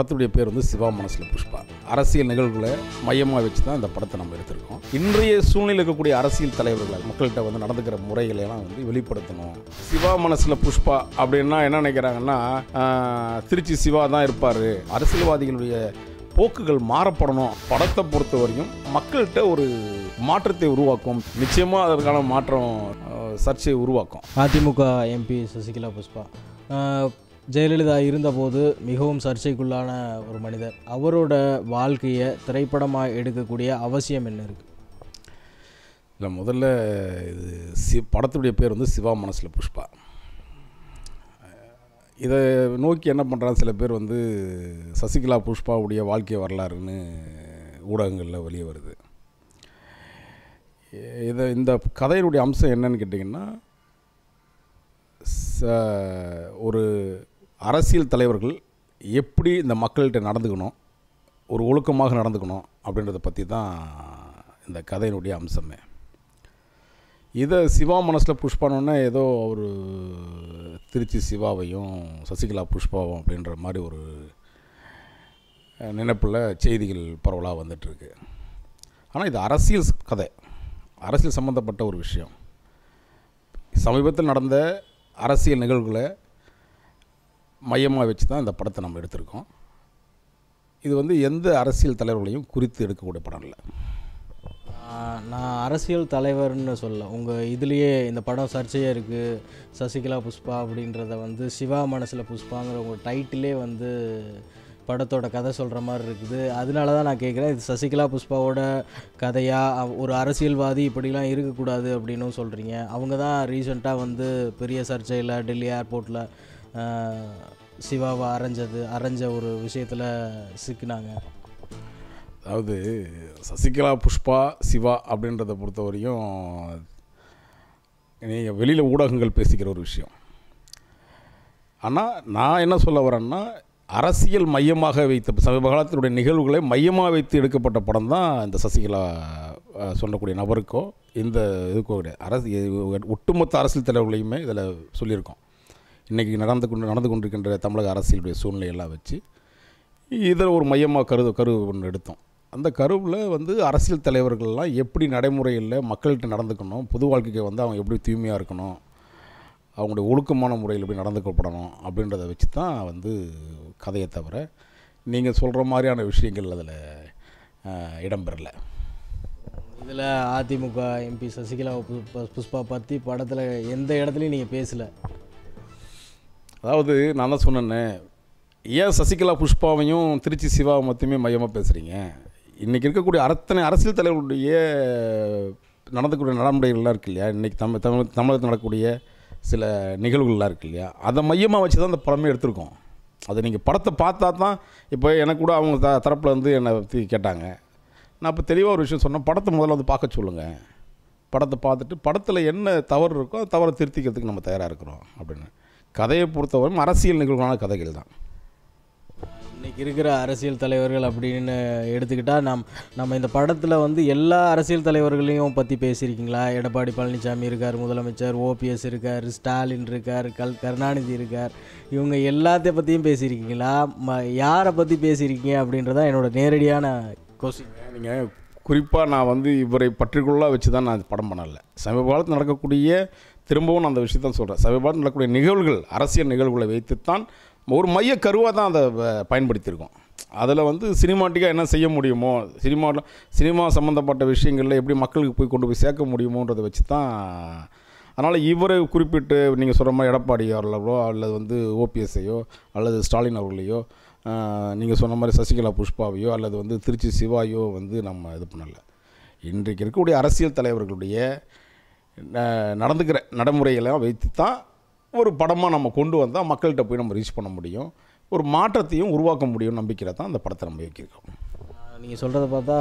படத்துடைய பேர் வந்து சிவா மனசில் புஷ்பா. அரசியல் நிகழ்வுகளை மையமாக வச்சு தான் இந்த படத்தை நம்ம எடுத்திருக்கோம். இன்றைய சூழ்நிலை இருக்கக்கூடிய அரசியல் தலைவர்களை மக்கள்கிட்ட வந்து நடந்துக்கிற முறைகளை எல்லாம் வந்து வெளிப்படுத்தணும். சிவா மனசில் புஷ்பா அப்படின்னா என்ன நினைக்கிறாங்கன்னா திருச்சி சிவா தான் இருப்பார். அரசியல்வாதிகளுடைய போக்குகள் மாறப்படணும். படத்தை பொறுத்த வரையும் மக்கள்கிட்ட ஒரு மாற்றத்தை உருவாக்கும். நிச்சயமாக அதற்கான மாற்றம் சர்ச்சையை உருவாக்கும். அதிமுக எம்பி சசிகலா புஷ்பா. ஜெயலலிதா இருந்தபோது மிகவும் சர்ச்சைக்குள்ளான ஒரு மனிதர். அவரோட வாழ்க்கையை திரைப்படமாக எடுக்கக்கூடிய அவசியம் என்ன இருக்குது இல்லை முதல்ல இது சி படத்துடைய பேர் வந்து சிவா மனசில் புஷ்பா. இதை நோக்கி என்ன பண்ணுறாங்க சில பேர் வந்து சசிகலா புஷ்பாவுடைய வாழ்க்கை வரலாறுன்னு ஊடகங்களில் வெளியே வருது. இதை இந்த கதையினுடைய அம்சம் என்னன்னு கேட்டிங்கன்னா ச- ஒரு அரசியல் தலைவர்கள் எப்படி இந்த மக்கள்கிட்ட நடந்துக்கணும் ஒரு ஒழுக்கமாக நடந்துக்கணும் அப்படின்றத பற்றி தான் இந்த கதையினுடைய அம்சமே. இதை சிவா மனசில் புஷ் பண்ணோன்னே ஏதோ ஒரு திருச்சி சிவாவையும் சசிகலா புஷ்பாவும் அப்படின்ற மாதிரி ஒரு நினைப்பில் செய்திகள் பரவலாக வந்துட்டுருக்கு. ஆனால் இது அரசியல் கதை. அரசியல் சம்மந்தப்பட்ட ஒரு விஷயம். சமீபத்தில் நடந்த அரசியல் நிகழ்வுகளை மையமாக வச்சு தான் இந்த படத்தை நம்ம எடுத்திருக்கோம். இது வந்து எந்த அரசியல் தலைவர்களையும் குறித்து எடுக்கக்கூடிய படம் இல்லை. நான் அரசியல் தலைவர்னு சொல்ல உங்கள் இதுலேயே இந்த படம் சர்ச்சையாக இருக்குது சசிகலா புஷ்பா அப்படின்றத வந்து சிவா மனசில் புஷ்பாங்கிற உங்கள் டைட்டிலே வந்து படத்தோட கதை சொல்கிற மாதிரி இருக்குது. அதனால தான் நான் கேட்குறேன் இது சசிகலா புஷ்பாவோட கதையாக ஒரு அரசியல்வாதி இப்படிலாம் இருக்கக்கூடாது அப்படின்னும் சொல்கிறீங்க அவங்க தான் ரீசெண்டாக வந்து பெரிய சர்ச்சையில் டெல்லி ஏர்போர்ட்டில் சிவாவை அரைஞ்சது அரைஞ்ச ஒரு விஷயத்தில் சிக்கினாங்க. அதாவது சசிகலா புஷ்பா சிவா அப்படின்றத பொறுத்த வரையும் நீங்கள் வெளியில் ஊடகங்கள் பேசிக்கிற ஒரு விஷயம். ஆனால் நான் என்ன சொல்ல வரேன்னா அரசியல் மையமாக வைத்த சமீப காலத்தினுடைய நிகழ்வுகளை மையமாக வைத்து எடுக்கப்பட்ட படம் தான் இந்த சசிகலா சொல்லக்கூடிய நபருக்கோ இந்த இதுக்கோ கிடையாது. அரசு ஒட்டுமொத்த அரசியல் தலைவர்களையுமே இதில் சொல்லியிருக்கோம். இன்றைக்கி நடந்து கொண்டு நடந்து கொண்டிருக்கின்ற தமிழக அரசியலுடைய சூழ்நிலையெல்லாம் வச்சு இதில் ஒரு மையமாக கரு கரு ஒன்று எடுத்தோம். அந்த கருவில் வந்து அரசியல் தலைவர்கள்லாம் எப்படி நடைமுறையில் மக்கள்கிட்ட நடந்துக்கணும் பொது வாழ்க்கைக்கு வந்து அவங்க எப்படி தூய்மையாக இருக்கணும் அவங்களுடைய ஒழுக்கமான முறையில் எப்படி நடந்துக்கப்படணும் அப்படின்றத வச்சு தான் வந்து கதையை தவிர நீங்கள் சொல்கிற மாதிரியான விஷயங்கள் அதில் இடம்பெறலை. இதில் அதிமுக எம்பி சசிகலா புஷ்பா பற்றி படத்தில் எந்த இடத்துலையும் நீங்கள் பேசலை. அதாவது நான் தான் சொன்னேன்னே ஏன் சசிகலா புஷ்பாவையும் திருச்சி சிவாவை மட்டுமே மையமாக பேசுகிறீங்க இன்றைக்கி இருக்கக்கூடிய அத்தனை அரசியல் தலைவர்களுடைய நடந்தக்கூடிய நடைமுறைகள்லாம் இருக்கு இல்லையா? இன்றைக்கி தமிழ் தமிழ் தமிழகத்தில் நடக்கக்கூடிய சில நிகழ்வுகள்லாம் இருக்கு இல்லையா? அதை மையமாக வச்சு தான் அந்த படமே எடுத்திருக்கோம். அது நீங்கள் படத்தை பார்த்தா தான் இப்போ எனக்கு கூட அவங்க த தரப்பில் வந்து என்னை பற்றி கேட்டாங்க. நான் இப்போ தெளிவாக ஒரு விஷயம் சொன்னேன். படத்தை முதல்ல வந்து பார்க்க சொல்லுங்கள் படத்தை பார்த்துட்டு படத்தில் என்ன தவறு இருக்கோ அந்த தவறை திருத்திக்கிறதுக்கு நம்ம தயாராக இருக்கிறோம் அப்படின்னு. கதையை பொறுத்தவரையும் அரசியல் நிகழ்வான கதைகள் தான். இன்னைக்கு இருக்கிற அரசியல் தலைவர்கள் அப்படின்னு எடுத்துக்கிட்டால் நம் நம்ம இந்த படத்தில் வந்து எல்லா அரசியல் தலைவர்களையும் பற்றி பேசியிருக்கீங்களா? எடப்பாடி பழனிசாமி இருக்கார் முதலமைச்சர் ஓபிஎஸ் இருக்கார் ஸ்டாலின் இருக்கார் கல் கருணாநிதி இருக்கார். இவங்க எல்லாத்தையும் பற்றியும் பேசியிருக்கீங்களா? ம யாரை பற்றி பேசியிருக்கீங்க அப்படின்றதான் என்னோட நேரடியான கொஸ்டின் நீங்கள் குறிப்பாக நான் வந்து இவரை பர்டிகுலராக வச்சு தான் நான் படம் பண்ணலை. சமீப காலத்தில் நடக்கக்கூடிய திரும்பவும் நான் அந்த விஷயத்தான் சொல்கிறேன் சமீபத்தில் நடக்கக்கூடிய நிகழ்வுகள் அரசியல் நிகழ்வுகளை வைத்துத்தான் ஒரு மைய கருவாக தான் அதை வ- பயன்படுத்தியிருக்கோம். அதில் வந்து சினிமாட்டிக்காக என்ன செய்ய முடியுமோ சினிமாவில் சினிமா சம்மந்தப்பட்ட விஷயங்களில் எப்படி மக்களுக்கு போய் கொண்டு போய் சேர்க்க முடியுமோன்றதை வச்சு தான் அதனால் இவரை குறிப்பிட்டு நீங்கள் சொல்கிற மாதிரி எடப்பாடி அவர்களோ அல்லது வந்து ஓபிஎஸ்ஐயோ அல்லது ஸ்டாலின் அவர்களையோ நீங்கள் சொன்ன மாதிரி சசிகலா புஷ்பாவையோ அல்லது வந்து திருச்சி சிவாயோ வந்து நம்ம இது பண்ணலை. இன்றைக்கு இருக்கக்கூடிய அரசியல் தலைவர்களுடைய நடந்துக்கிற நடைமுறைகளை வைத்து தான் ஒரு படமாக நம்ம கொண்டு வந்தால் மக்கள்கிட்ட போய் நம்ம ரீச் பண்ண முடியும். ஒரு மாற்றத்தையும் உருவாக்க முடியும் நம்பிக்கையில் தான் அந்த படத்தை நம்ம இயக்கியிருக்கோம். நீங்கள் சொல்கிறத பார்த்தா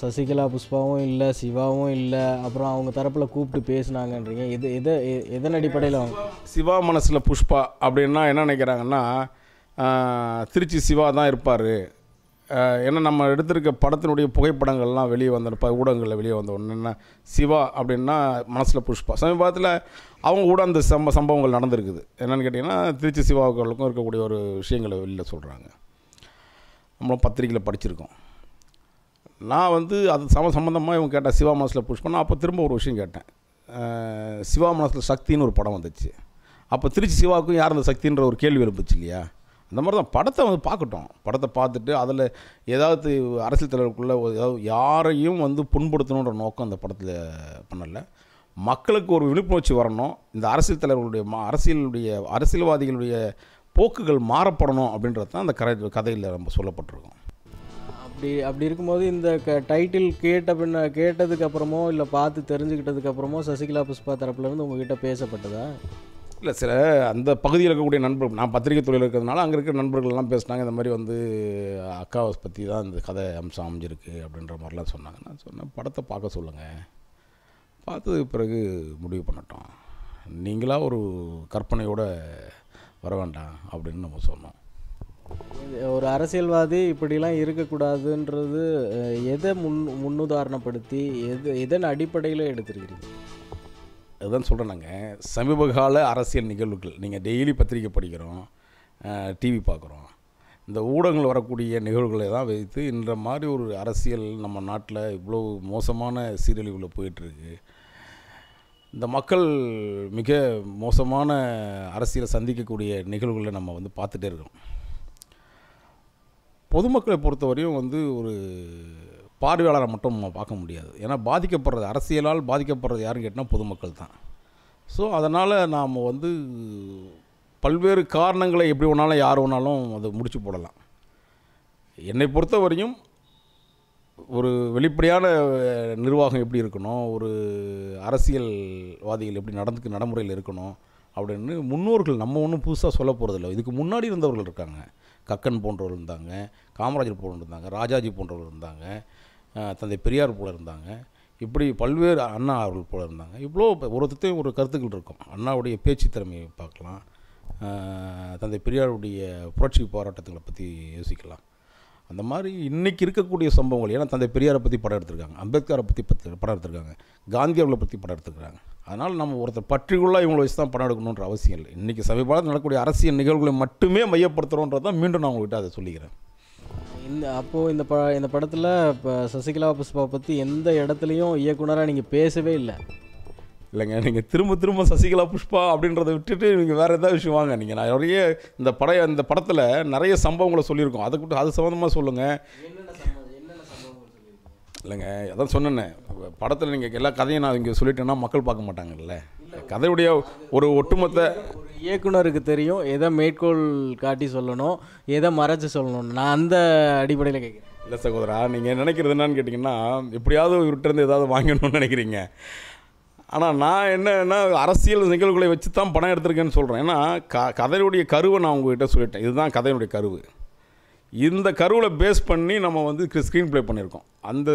சசிகலா புஷ்பாவும் இல்லை சிவாவும் இல்லை அப்புறம் அவங்க தரப்பில் கூப்பிட்டு பேசுனாங்கன்றீங்க. எது எதை எதன் அடிப்படையில் சிவா மனசில் புஷ்பா அப்படின்னா என்ன நினைக்கிறாங்கன்னா திருச்சி சிவா தான் இருப்பார். ஏன்னா நம்ம எடுத்திருக்க படத்தினுடைய புகைப்படங்கள்லாம் வெளியே வந்த ஊடகங்களில் வெளியே வந்த உடனே என்ன சிவா அப்படின்னா மனசில் புஷ்பா. சமீபத்தில் அவங்க கூட அந்த சம்ப சம்பவங்கள் நடந்திருக்குது. என்னென்னு கேட்டிங்கன்னா திருச்சி சிவாவுக்கும் இருக்கக்கூடிய ஒரு விஷயங்களை வெளியில் சொல்கிறாங்க நம்மளும் பத்திரிக்கையில் படிச்சிருக்கோம். நான் வந்து அது சம சம்மந்தமாக இவங்க கேட்டேன் சிவா மனசில் புஷ் நான் அப்போ திரும்ப ஒரு விஷயம் கேட்டேன். சிவா மனசில் சக்தின்னு ஒரு படம் வந்துச்சு. அப்போ திருச்சி சிவாவுக்கும் யார் அந்த சக்தின்ற ஒரு கேள்வி எழுப்புச்சு இல்லையா? அந்த மாதிரி தான் படத்தை வந்து பார்க்கட்டும். படத்தை பார்த்துட்டு அதில் ஏதாவது அரசியல் தலைவருக்குள்ளே ஏதாவது யாரையும் வந்து புண்படுத்தணுன்ற நோக்கம் அந்த படத்தில் பண்ணலை. மக்களுக்கு ஒரு விழிப்புணர்ச்சி வரணும். இந்த அரசியல் தலைவர்களுடைய மா அரசியலுடைய அரசியல்வாதிகளுடைய போக்குகள் மாறப்படணும் அப்படின்றது தான் அந்த கரை கதையில் நம்ம சொல்லப்பட்டிருக்கோம். அப்படி அப்படி இருக்கும்போது இந்த க டைட்டில் கேட்ட பின்ன கேட்டதுக்கப்புறமோ இல்லை பார்த்து தெரிஞ்சுக்கிட்டதுக்கப்புறமோ சசிகலா புஷ்பா தரப்புலேருந்து உங்ககிட்ட பேசப்பட்டதா? இல்லை சில அந்த பகுதியில் இருக்கக்கூடிய நண்பர்கள் நான் பத்திரிகை துறையில் இருக்கிறதுனால அங்கே இருக்கிற நண்பர்கள் எல்லாம் பேசினாங்க இந்த மாதிரி வந்து அக்காவை பற்றி தான் இந்த கதை அம்சம் அமைஞ்சிருக்கு அப்படின்ற மாதிரிலாம் சொன்னாங்க. நான் சொன்னேன் படத்தை பார்க்க சொல்லுங்கள் பார்த்ததுக்கு பிறகு முடிவு பண்ணட்டும். நீங்களாக ஒரு கற்பனையோட வர வேண்டாம் அப்படின்னு நம்ம சொன்னோம். இது ஒரு அரசியல்வாதி இப்படிலாம் இருக்கக்கூடாதுன்றது எதை முன் முன்னுதாரணப்படுத்தி எது எதன் அடிப்படையில் எடுத்திருக்கிறீங்க? அதுதான் சொல்கிறேன் நாங்கள் சமீபகால அரசியல் நிகழ்வுகள். நீங்கள் டெய்லி பத்திரிக்கை படிக்கிறோம் டிவி பார்க்குறோம். இந்த ஊடகங்கள் வரக்கூடிய நிகழ்வுகளை தான் வைத்து இந்த மாதிரி ஒரு அரசியல் நம்ம நாட்டில் இவ்வளோ மோசமான சீரழிவில் போயிட்டுருக்கு. இந்த மக்கள் மிக மோசமான அரசியலை சந்திக்கக்கூடிய நிகழ்வுகளை நம்ம வந்து பார்த்துட்டே இருக்கோம். பொதுமக்களை பொறுத்தவரையும் வந்து ஒரு பார்வையாளரை மட்டும் நம்ம பார்க்க முடியாது. ஏன்னா பாதிக்கப்படுறது அரசியலால் பாதிக்கப்படுறது யாருன்னு கேட்டால் பொதுமக்கள் தான். ஸோ அதனால் நாம் வந்து பல்வேறு காரணங்களை எப்படி வேணாலும் யார் வேணாலும் அதை முடிச்சு போடலாம். என்னை பொறுத்தவரையும் ஒரு வெளிப்படையான நிர்வாகம் எப்படி இருக்கணும் ஒரு அரசியல்வாதிகள் எப்படி நடந்துக்கு நடைமுறையில் இருக்கணும் அப்படின்னு முன்னோர்கள் நம்ம ஒன்றும் புதுசாக சொல்ல போகிறதில்ல இதுக்கு முன்னாடி இருந்தவர்கள் இருக்காங்க. கக்கன் போன்றவர்கள் இருந்தாங்க காமராஜர் போன்றவர்கள் இருந்தாங்க ராஜாஜி போன்றவர்கள் இருந்தாங்க. தந்தை பெரியார் போல இருந்தாங்க. இப்படி பல்வேறு அண்ணா அவர்கள் போல இருந்தாங்க. இவ்வளோ ஒருத்தையும் ஒரு கருத்துக்கள் இருக்கும். அண்ணாவுடைய பேச்சு திறமையை பார்க்கலாம். தந்தை பெரியாருடைய புரட்சி போராட்டங்களை பற்றி யோசிக்கலாம். அந்த மாதிரி இன்றைக்கி இருக்கக்கூடிய சம்பவங்கள் ஏன்னா தந்தை பெரியாரை பற்றி படம் எடுத்திருக்காங்க. அம்பேத்கரை பற்றி பற்றி படம் எடுத்திருக்காங்க. காந்தி அவர்களை பற்றி படம் எடுத்துருக்காங்க. அதனால் நம்ம ஒருத்தர் பர்டிகுலராக இவங்களை வச்சு தான் படம் எடுக்கணுன்ற அவசியம் இல்லை. இன்றைக்கி சமீபத்தில் நடக்கக்கூடிய அரசியல் நிகழ்வுகளை மட்டுமே மையப்படுத்துகிறோன்றதை தான் மீண்டும் நான் உங்கள்கிட்ட அதை சொல்லிக்கிறேன். இந்த அப்போது இந்த ப இந்த படத்தில் இப்போ சசிகலா புஷ்பா பற்றி எந்த இடத்துலையும் இயக்குனராக நீங்கள் பேசவே இல்லை. இல்லைங்க நீங்கள் திரும்ப திரும்ப சசிகலா புஷ்பா அப்படின்றத விட்டுட்டு நீங்கள் வேறு ஏதாவது விஷயம் வாங்க. நீங்கள் நான் நிறைய இந்த பட இந்த படத்தில் நிறைய சம்பவங்களை சொல்லியிருக்கோம். அதை விட்டு அது சம்மந்தமாக சொல்லுங்கள் இல்லைங்க அதான் சொன்னேனே. படத்தில் நீங்கள் எல்லா கதையும் நான் இங்கே சொல்லிட்டேன்னா மக்கள் பார்க்க மாட்டாங்கல்ல. கதையுடைய ஒரு ஒட்டுமொத்த இயக்குனருக்கு தெரியும் எதை மேற்கோள் காட்டி சொல்லணும் எதை மறைச்சு சொல்லணும் நான் அந்த அடிப்படையில் கேட்குறேன் இல்லை சகோதரா நீங்கள் நினைக்கிறது என்னன்னு கேட்டிங்கன்னா எப்படியாவது இவர்கிட்டருந்து ஏதாவது வாங்கணும்னு நினைக்கிறீங்க. ஆனால் நான் என்னன்னா அரசியல் நிகழ்வுகளை வச்சு தான் படம் எடுத்திருக்கேன்னு சொல்கிறேன் ஏன்னா க கதையுடைய கருவை நான் உங்ககிட்ட சொல்லிட்டேன். இதுதான் கதையினுடைய கருவு. இந்த கருவில் பேஸ் பண்ணி நம்ம வந்து ஸ்க்ரீன் ப்ளே பண்ணியிருக்கோம். அந்த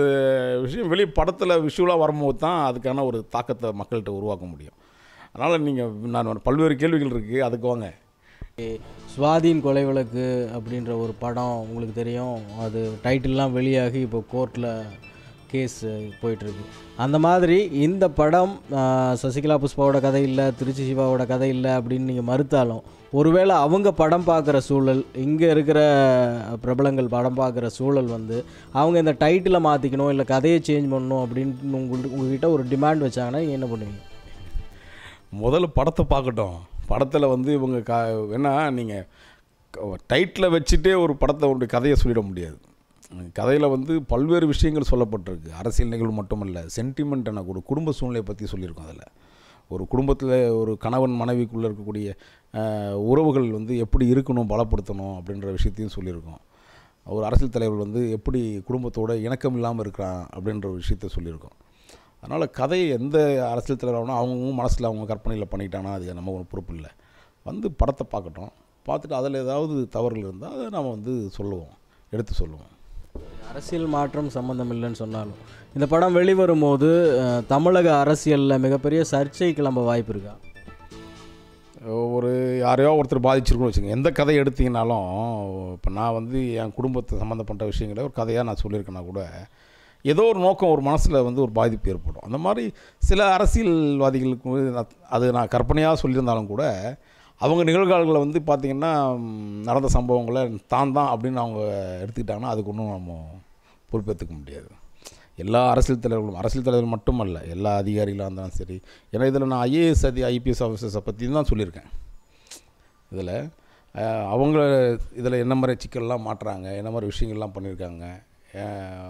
விஷயம் வெளி படத்தில் விஷுவலாக வரும்போது தான் அதுக்கான ஒரு தாக்கத்தை மக்கள்கிட்ட உருவாக்க முடியும். அதனால் நீங்கள் நான் பல்வேறு கேள்விகள் இருக்குது அதுக்கு வாங்க. சுவாதியின் கொலை வழக்கு அப்படின்ற ஒரு படம் உங்களுக்கு தெரியும். அது டைட்டில்லாம் வெளியாகி இப்போ கோர்ட்டில் கேஸ் போயிட்டுருக்கு. அந்த மாதிரி இந்த படம் சசிகலா புஷ்பாவோட கதை இல்லை திருச்சி சிவாவோட கதை இல்லை அப்படின்னு நீங்கள் மறுத்தாலும் ஒருவேளை அவங்க படம் பார்க்குற சூழல் இங்கே இருக்கிற பிரபலங்கள் படம் பார்க்குற சூழல் வந்து அவங்க இந்த டைட்டிலை மாற்றிக்கணும் இல்லை கதையை சேஞ்ச் பண்ணணும் அப்படின்னு உங்களுக்கு உங்ககிட்ட ஒரு டிமாண்ட் வச்சாங்கன்னா நீங்கள் என்ன பண்ணுவீங்க? முதல்ல படத்தை பார்க்கட்டும். படத்தில் வந்து இவங்க க என்ன நீங்கள் டைட்டில் வச்சுட்டே ஒரு படத்தை ஒரு கதையை சொல்லிட முடியாது. கதையில் வந்து பல்வேறு விஷயங்கள் சொல்லப்பட்டிருக்கு. அரசியல் நிகழ்வு மட்டுமல்ல சென்டிமெண்ட் எனக்கு ஒரு குடும்ப சூழ்நிலையை பற்றி சொல்லியிருக்கோம் அதில். ஒரு குடும்பத்தில் ஒரு கணவன் மனைவிக்குள்ளே இருக்கக்கூடிய உறவுகள் வந்து எப்படி இருக்கணும் பலப்படுத்தணும் அப்படின்ற விஷயத்தையும் சொல்லியிருக்கோம். ஒரு அரசியல் தலைவர் வந்து எப்படி குடும்பத்தோட இணக்கம் இல்லாமல் இருக்கிறான் அப்படின்ற ஒரு விஷயத்த சொல்லியிருக்கோம். அதனால் கதையை எந்த அரசியல் தலைவராகணும் அவங்கவுங்க மனசில் அவங்க கற்பனையில் பண்ணிக்கிட்டாங்கன்னா அது நம்ம ஒரு பொறுப்பு இல்லை. வந்து படத்தை பார்க்கட்டும். பார்த்துட்டு அதில் ஏதாவது தவறுகள் இருந்தால் அதை நம்ம வந்து சொல்லுவோம். எடுத்து சொல்லுவோம். அரசியல் மாற்றம் சம்மந்தம் இல்லைன்னு சொன்னாலும் இந்த படம் வெளிவரும்போது தமிழக அரசியலில் மிகப்பெரிய சர்ச்சை கிளம்ப வாய்ப்பு இருக்கா? ஒரு யாரையோ ஒருத்தர் பாதிச்சிருக்கோம்னு வச்சுங்க எந்த கதை எடுத்தீங்கனாலும் இப்போ நான் வந்து என் குடும்பத்தை சம்மந்தப்பட்ட விஷயங்களை ஒரு கதையாக நான் சொல்லியிருக்கேன்னா கூட ஏதோ ஒரு நோக்கம் ஒரு மனசில் வந்து ஒரு பாதிப்பு ஏற்படும். அந்த மாதிரி சில அரசியல்வாதிகளுக்கு நான் அது நான் கற்பனையாக சொல்லியிருந்தாலும் கூட அவங்க நிகழ்காலங்களில் வந்து பார்த்திங்கன்னா நடந்த சம்பவங்களை தான் தான் அப்படின்னு அவங்க எடுத்துக்கிட்டாங்கன்னா அதுக்கு ஒன்றும் நம்ம பொறுப்பேற்றுக்க முடியாது. எல்லா அரசியல் தலைவர்களும் அரசியல் தலைவர்கள் மட்டுமல்ல எல்லா அதிகாரிகளாக இருந்தாலும் சரி. ஏன்னா இதில் நான் ஐஏஎஸ் அதி ஐபிஎஸ் ஆஃபீஸர்ஸை பற்றி தான் சொல்லியிருக்கேன். இதில் அவங்க இதில் என்ன மாதிரி சிக்கல்லாம் மாட்டுறாங்க என்ன மாதிரி விஷயங்கள்லாம் பண்ணியிருக்காங்க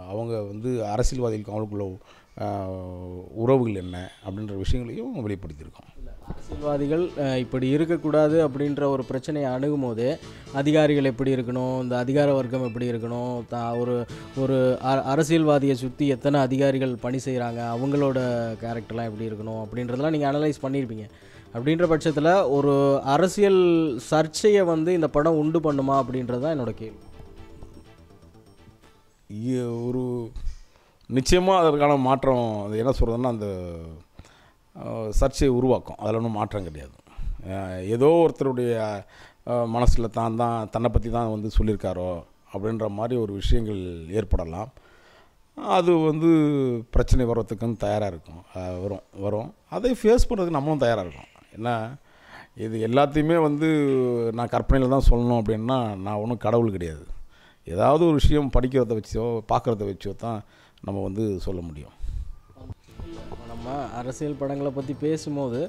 அவங்க வந்து அரசியல்வாதிகளுக்கு அவங்களுக்குள்ள உறவுகள் என்ன அப்படின்ற விஷயங்களையும் வெளிப்படுத்தியிருக்கோம். அரசியல்வாதிகள் இப்படி இருக்கக்கூடாது அப்படின்ற ஒரு பிரச்சனையை அணுகும் போது அதிகாரிகள் எப்படி இருக்கணும் இந்த அதிகார வர்க்கம் எப்படி இருக்கணும் தா ஒரு ஒரு அ- அரசியல்வாதியை சுற்றி எத்தனை அதிகாரிகள் பணி செய்கிறாங்க அவங்களோட கேரக்டர்லாம் எப்படி இருக்கணும் அப்படின்றதெல்லாம் நீங்கள் அனலைஸ் பண்ணியிருப்பீங்க. அப்படின்ற பட்சத்தில் ஒரு அரசியல் சர்ச்சையை வந்து இந்த படம் உண்டு பண்ணுமா அப்படின்றது தான் என்னோட கேள்வி. ஒரு நிச்சயமாக அதற்கான மாற்றம் அது என்ன சொல்கிறதுன்னா அந்த சர்ச்சையை உருவாக்கும். அதில் ஒன்றும் மாற்றம் கிடையாது. ஏதோ ஒருத்தருடைய மனசில் தான் தான் தன்னை பற்றி தான் வந்து சொல்லியிருக்காரோ அப்படின்ற மாதிரி ஒரு விஷயங்கள் ஏற்படலாம். அது வந்து பிரச்சனை வர்றதுக்குன்னு தயாராக இருக்கும். வரும் வரும். அதை ஃபேஸ் பண்ணுறதுக்கு நம்மளும் தயாராக இருக்கும் ஏன்னா இது எல்லாத்தையுமே வந்து நான் கற்பனையில் தான் சொல்லணும் அப்படின்னா நான் ஒன்றும் கடவுள் கிடையாது. ஏதாவது ஒரு விஷயம் படிக்கிறத வச்சோ பார்க்குறத வச்சோ தான் நம்ம வந்து சொல்ல முடியும். நம்ம அரசியல் படங்களை பற்றி பேசும்போது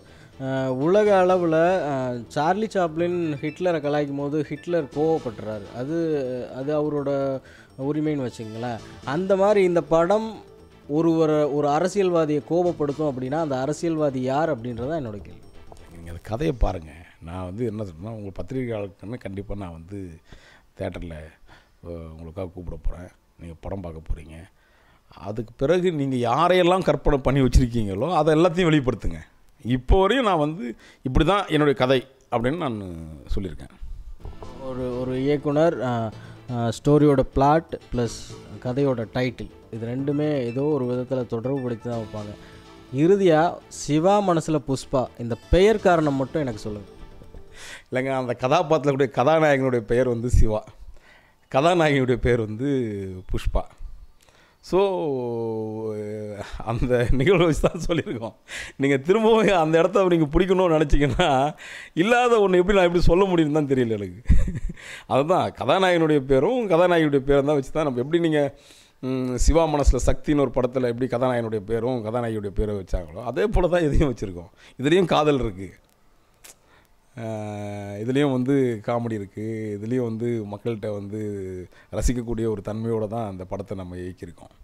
உலக அளவில் சார்லி சாப்ளின் ஹிட்லரை கலாய்க்கும் போது ஹிட்லர் கோவப்படுறாரு அது அது அவரோட உரிமைன்னு வச்சுங்களேன் அந்த மாதிரி இந்த படம் ஒருவரை ஒரு அரசியல்வாதியை கோபப்படுத்தும் அப்படின்னா அந்த அரசியல்வாதி யார் அப்படின்றதான் என்னோட கேள்வி. நீங்கள் அந்த கதையை பாருங்கள் நான் வந்து என்ன சொல்கிறேன்னா உங்கள் பத்திரிகையாளருக்குன்னு கண்டிப்பாக நான் வந்து தேட்டரில் உங்களுக்காக கூப்பிட போகிறேன் நீங்கள் படம் பார்க்க போகிறீங்க அதுக்கு பிறகு நீங்கள் யாரையெல்லாம் கற்பனை பண்ணி வச்சுருக்கீங்களோ அதை எல்லாத்தையும் வெளிப்படுத்துங்க. இப்போ வரையும் நான் வந்து இப்படி தான் என்னுடைய கதை அப்படின்னு நான் சொல்லியிருக்கேன். ஒரு ஒரு இயக்குனர் ஸ்டோரியோட பிளாட் ப்ளஸ் கதையோட டைட்டில் இது ரெண்டுமே ஏதோ ஒரு விதத்தில் தொடர்புபடுத்தி தான் வைப்பாங்க. இறுதியாக சிவா மனசில் புஷ்பா இந்த பெயர் காரணம் மட்டும் எனக்கு சொல்லுங்கள் இல்லைங்க அந்த கதாபாத்திரக்கூடிய கதாநாயகனுடைய பெயர் வந்து சிவா. கதாநாயகியுடைய பேர் வந்து புஷ்பா. ஸோ அந்த நிகழ்வு வச்சு தான் சொல்லியிருக்கோம். நீங்கள் திரும்பவும் அந்த இடத்த நீங்கள் பிடிக்கணும்னு நினச்சிங்கன்னா இல்லாத ஒன்று எப்படி நான் எப்படி சொல்ல முடியும்னு தான் தெரியல எனக்கு. அதுதான் கதாநாயகனுடைய பேரும் கதாநாயகியுடைய பேரும் தான் வச்சு தான் நம்ம எப்படி நீங்கள் சிவா மனசில் சக்தின்னு ஒரு படத்தில் எப்படி கதாநாயகனுடைய பேரும் கதாநாயகியுடைய பேரும் வச்சாங்களோ அதே போல் தான் இதையும் வச்சுருக்கோம். இதுலேயும் காதல் இருக்குது இதுலேயும் வந்து காமெடி இருக்குது இதுலேயும் வந்து மக்கள்கிட்ட வந்து ரசிக்கக்கூடிய ஒரு தன்மையோடு தான் அந்த படத்தை நம்ம இயக்கியிருக்கோம்.